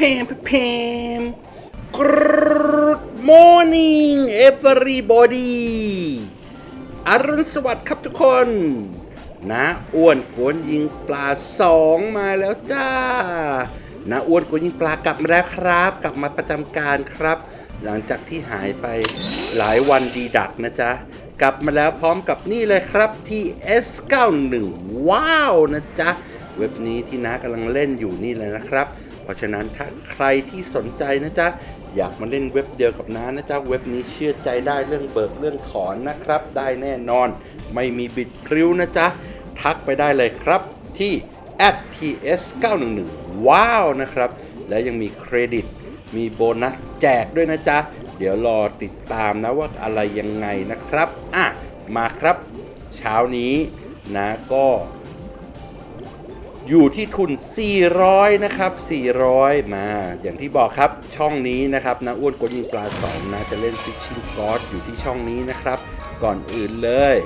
เพมเพม Good morning everybody อรุณสวัสดิ์ครับทุกคนนะอ้วนกวนยิงปลาสองมาแล้วจ้านะอ้วนกวนยิงปลากลับมาแล้วครับ กลับมาประจำการครับ หลังจากที่หายไปหลายวันดีดักนะจ๊ะ กลับมาแล้วพร้อมกับนี่เลยครับที่ S91 ว้าวนะจ๊ะ เว็บนี้ที่น้ากำลังเล่นอยู่นี่เลยนะครับ ราะฉะนั้นถ้าใครที่สนใจนะจ๊ะอยากมาเล่นเว็บเดียวกับน้านะจ๊ะเว็บนี้เชื่อใจได้เรื่องเบิกเรื่องถอนนะครับ ได้แน่นอน ไม่มีบิดพริ้วนะจ๊ะทักไปได้เลยครับที่ @ts911 ว้าวนะครับ และยังมีเครดิต มีโบนัสแจกด้วยนะจ๊ะ เดี๋ยวรอติดตามนะว่าอะไรยังไงนะครับ อะ มาครับ เช้านี้นะก็ อยู่ที่ทุน 400 นะครับ 400 มา อย่างที่บอกครับ ช่องนี้นะครับนะอ้วนกวนยิงปลาสองนะ จะเล่นฟิชชิงกอสอยู่ที่ช่องนี้นะครับ ก่อนอื่นเลย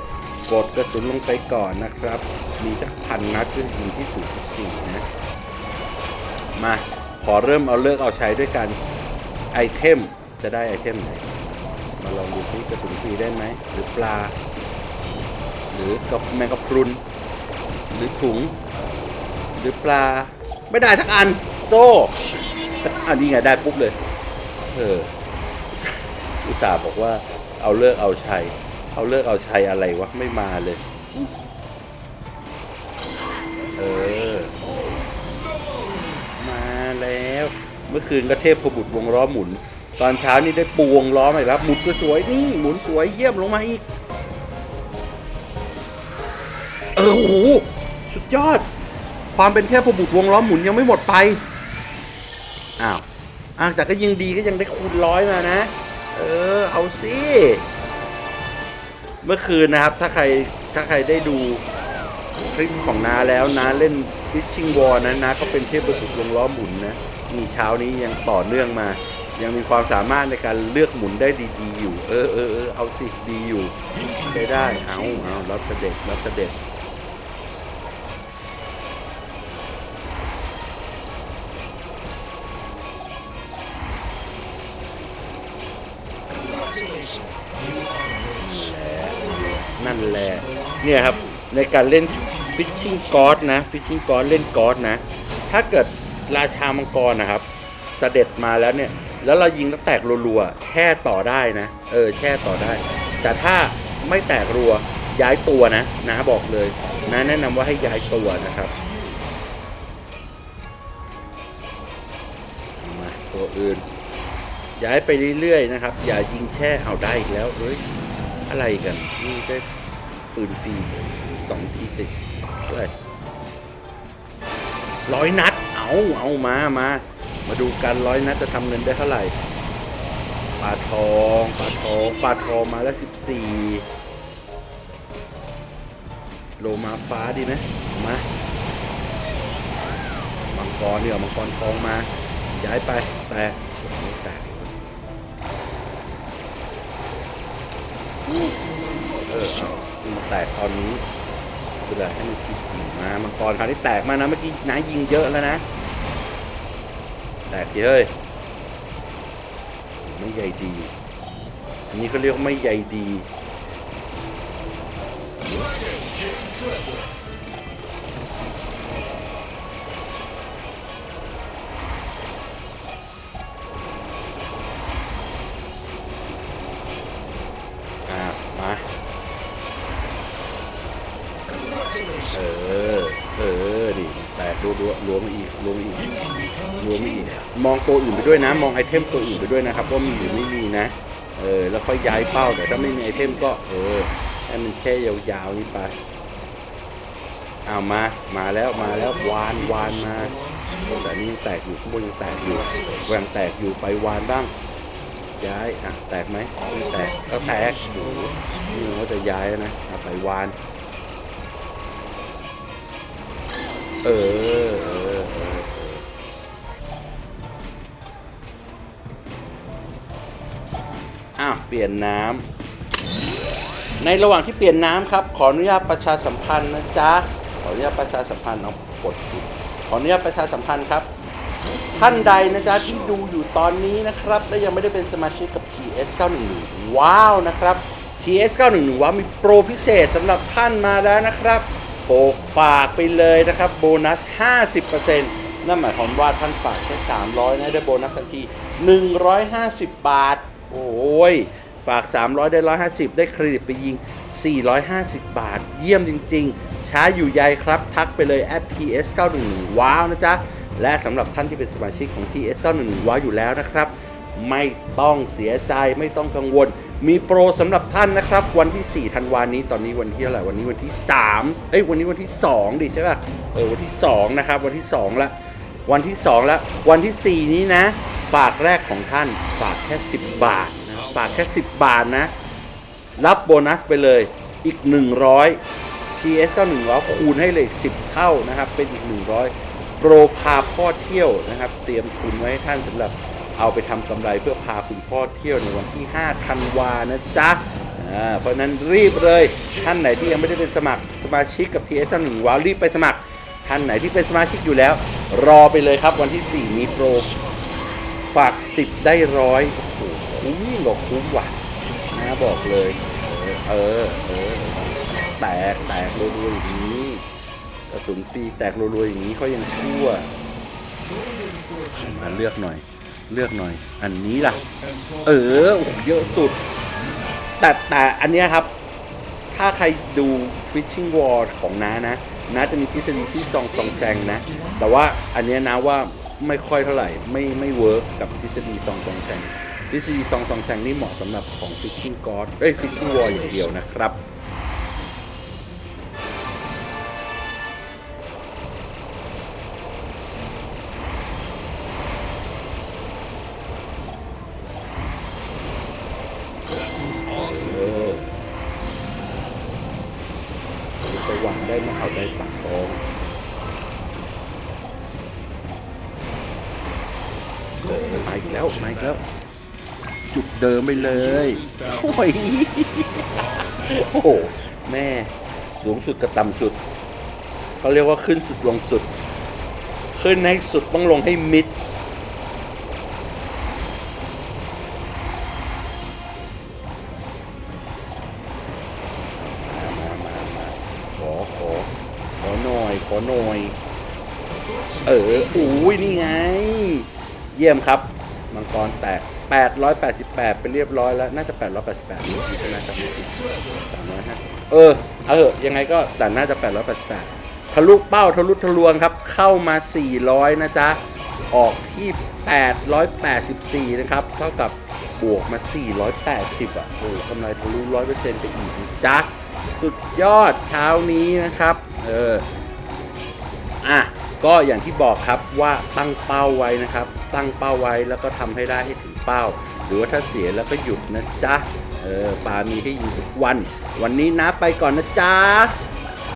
กดกระสุนลงไปก่อนนะครับ มีสักพันนัดเพื่อยิงที่สูงสี่นะ มา ขอเริ่มเอาเลิกเอาใช้ด้วยกัน ไอเทม จะได้ไอเทมไหน มาลองดูซิกระสุนฟรีได้ไหม หรือปลา หรือกับแมงกะพรุน หรือถุง หรือปลา ไม่ได้สักอันโตอันนี้ไงได้ปุ๊บเลย เอออุตส่าห์บอกว่า เอาเลิกเอาชัย เอาเลิกเอาชัยอะไรวะ ไม่มาเลย เออ มาแล้ว เมื่อคืนก็เทพพบุตรวงล้อหมุน ตอนเช้านี่ได้ปูวงล้อมาอีกแล้วหมุนก็สวยนี่หมุนสวยเยี่ยมลงมาอีก เออโอ้โหสุดยอด ความเป็นเทพบุตรวงล้อหมุนยังไม่หมดไป อ้าวอะแต่ก็ยังดีก็ยังได้คูณร้อยมานะ เออ เอาสิเมื่อคืนนะครับ ถ้าใครถ้าใครได้ดูคลิปของนาแล้วนะเล่นฟิชชิงวอลนะนะก็เป็นเทพบุตรวงล้อหมุนนะนี่เช้านี้ยังต่อเนื่องมา ยังมีความสามารถในการเลือกหมุนได้ดีๆอยู่ เออเออเออเอาสิดีอยู่ใช้ได้เอาเอารับเสด็จรับเสด็จ นั่นแหละเนี่ยครับในการเล่นฟิชชิงกอสนะฟิชชิงกอสเล่นกอสนะ ถ้าเกิดราชามังกรนะครับเสด็จมาแล้วเนี่ย แล้วเรายิงแล้วแตกรัวๆแช่ต่อได้นะ เออแช่ต่อได้ แต่ถ้าไม่แตกรัวย้ายตัวนะนะบอกเลยนะแนะนำว่าให้ย้ายตัวนะครับมาตัวอื่น ย้ายไปเรื่อยๆนะครับ อย่ายิงแช่เอาได้อีกแล้วเอ้ย อะไรกันนี่ได้ปืนฟรีสองทีติดด้วยร้อยนัด เอาเอามามามาดูกันร้อยนัดจะทำเงินได้เท่าไหร่ปลาทองปลาทองปลาทองมาแล้วสิบสี่โลมาฟ้าดีไหมมามังกรเนี่ยมังกรทองมา ย้ายไปแต่ไม่แตก เออมันแตกตอนนี้คืออะไรให้มันคิดมามังกรคราวนี้แตกมานะเมื่อกี้น้ายิงเยอะแล้วนะ แตกเยอะไม่ใหญ่ดี อันนี้เขาเรียกไม่ใหญ่ดี ตกดูดูรวมอีกรวมอีกรวมอีก มองตัวอื่นไปด้วยนะ มองไอเทมตัวอื่นไปด้วยนะครับว่ามีหรือไม่มีนะ เออ แล้วค่อยย้ายเป้า แต่ถ้าไม่มีไอเทมก็ เออให้มันแค่ยาวๆนี่ไปเอามา มาแล้ว มาแล้ว วาน วานมาแต่อันนี้ยังแตกอยู่ข้างบนยังแตกอยู่แหวงแตกอยู่ไปวานบ้าง ย้าย อะ แตกไหมไม่แตกก็แตกโอ้โหนี่ว่าจะย้ายนะ ไปวาน เออเออเอออ้าวเปลี่ยนน้ำในระหว่างที่เปลี่ยนน้ำครับ ขออนุญาตประชาสัมพันธ์นะจ๊ะขออนุญาตประชาสัมพันธ์เอากดขออนุญาตประชาสัมพันธ์ครับ ท่านใดนะจ๊ะที่ดูอยู่ตอนนี้นะครับ และยังไม่ได้เป็นสมาชิกกับ TS 911ว้าวนะครับ TS 911ว้าวมีโปรพิเศษสำหรับท่านมาแล้วนะครับ รฝากไปเลยนะครับ โบนัส 50%นั่นหมายความว่าท่านฝากแค่300 นะ ได้โบนัสทันที 150 บาท โอ้ย ฝาก 300 ได้ 150 ได้เครดิตไปยิง 450 บาท เยี่ยมจริง ๆ ช้าอยู่ใยครับ ทักไปเลย at ts 911ว้าวนะจ๊ะ และสำหรับท่านที่เป็นสมาชิกของ ts 911ว้าวอยู่แล้วนะครับ ไม่ต้องเสียใจไม่ต้องกังวล มีโปรสำหรับท่านนะครับ วันที่ 4 ธันวานี้ตอนนี้วันที่เท่าไหร่วันนี้วันที่ 3 เอ้ยวันนี้วันที่ 2 ดิใช่ป่ะเออวันที่ 2 นะครับ วันที่ 2ล้ววันที่ 2ล้ววันที่ 4 นี้นะฝากแรกของท่านฝากแค่ 10 บาทนะฝากแค่ 10 บาทนะ รับโบนัสไปเลยอีก 100 TS 9100 คูณให้เลย10 เท่านะครับ เป็นอีก 100 โปรพาพ่อเที่ยวนะครับ เตรียมทุนไว้ให้ท่านสำหรับ เอาไปทำกำไรเพื่อพาคุณพ่อเที่ยวในวันที่ 5 ธันวานะจ๊ะเพราะนั้นรีบเลยท่านไหนที่ยังไม่ได้เป็นสมัครสมาชิกกับ TS 91ว้าวรีบไปสมัคร ท่านไหนที่เป็นสมาชิกอยู่แล้ว รอไปเลยครับวันที่ 4 มีโปรฝาก 10 ได้ร้อยโอ้โหคุ้มยิ่งกว่าคุ้มว่ะนะบอกเลย เออเออแตกแตกรัวๆอย่างนี้กระสุนฟรีแตกรัวๆอย่างนี้เขายังชั่วมาเลือกหน่อย เลือกหน่อย อันนี้ล่ะ เออโอ้โหเยอะสุด แต่แต่อันเนี้ยครับ ถ้าใครดู Fishing War ของน้านะน้าจะมีทฤษฎีที่ซองซองแซงนะ แต่ว่าอันเนี้ยนะว่าไม่ค่อยเท่าไหร่ ไม่ไม่เวิร์กกับทฤษฎีซองซองแซงทฤษฎีซองซองแซงนี่เหมาะสำหรับของ Fishing God เอ้ย Fishing War อย่างเดียวนะครับ วังได้มาเอาได้ปากทองมาอีกแล้วมาอีกแล้ว จุดเดิมไปเลย โอ้ยโอ้โหแม่ สูงสุดกับต่ำสุดเขาเรียกว่าขึ้นสุดลงสุด ขึ้นให้สุดต้องลงให้มิด อยขอหน่อย เอออุ้ยนี่ไง เยี่ยมครับ มังกรแตก 888ไปเรียบร้อยแล้ว น่าจะ 888ใช่ไหมจำไม่ผิดสามร้อยห้าเออ เออ ยังไงก็แต่น่าจะ 888 ทะลุเป้าทะลุทะลวงครับ เข้ามา 400 นะจ๊ะ ออกที่ 884 นะครับ เท่ากับบวกมา 480 อะ โอ้กำไรทะลุ 100%ไปอีกจ๊ะสุดยอดเช้านี้นะครับ เออ อะก็อย่างที่บอกครับว่าตั้งเป้าไว้นะครับ ตั้งเป้าไว้แล้วก็ทำให้ได้ให้ถึงเป้า หรือว่าถ้าเสียแล้วก็หยุดนะจ๊ะเออปามีให้อยู่ทุกวัน วันนี้นะไปก่อนนะจ๊ะ